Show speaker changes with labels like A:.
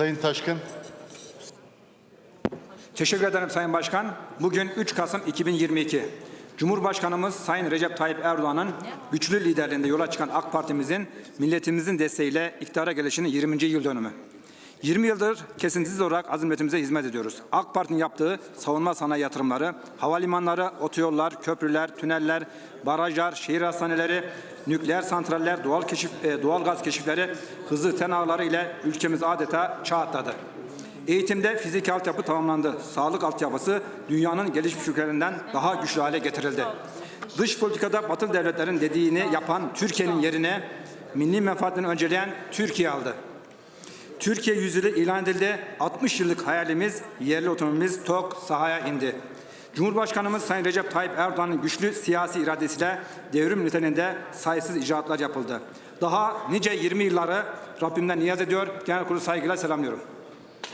A: Sayın Taşkın.
B: Teşekkür ederim Sayın Başkan. Bugün 3 Kasım 2022. Cumhurbaşkanımız Sayın Recep Tayyip Erdoğan'ın güçlü liderliğinde yola çıkan AK Parti'mizin milletimizin desteğiyle iktidara gelişinin 20. yıl dönümü. 20 yıldır kesintisiz olarak azimetimize hizmet ediyoruz. AK Parti'nin yaptığı savunma sanayi yatırımları, havalimanları, otoyollar, köprüler, tüneller, barajlar, şehir hastaneleri, nükleer santraller, doğal keşif, e, doğal gaz keşifleri, hızlı ten ağları ile ülkemiz adeta çağ atladı. Eğitimde fiziki altyapı tamamlandı. Sağlık altyapısı dünyanın gelişmiş ülkelerinden daha güçlü hale getirildi. Dış politikada Batı devletlerin dediğini yapan Türkiye'nin yerine milli menfaatini önceleyen Türkiye aldı. Türkiye yüzyılı ilan edildi. 60 yıllık hayalimiz, yerli otonomimiz TOK sahaya indi. Cumhurbaşkanımız Sayın Recep Tayyip Erdoğan'ın güçlü siyasi iradesiyle devrim niteliğinde sayısız icraatlar yapıldı. Daha nice 20 yılları Rabbimden niyaz ediyor. Genel kurulu saygıyla selamlıyorum.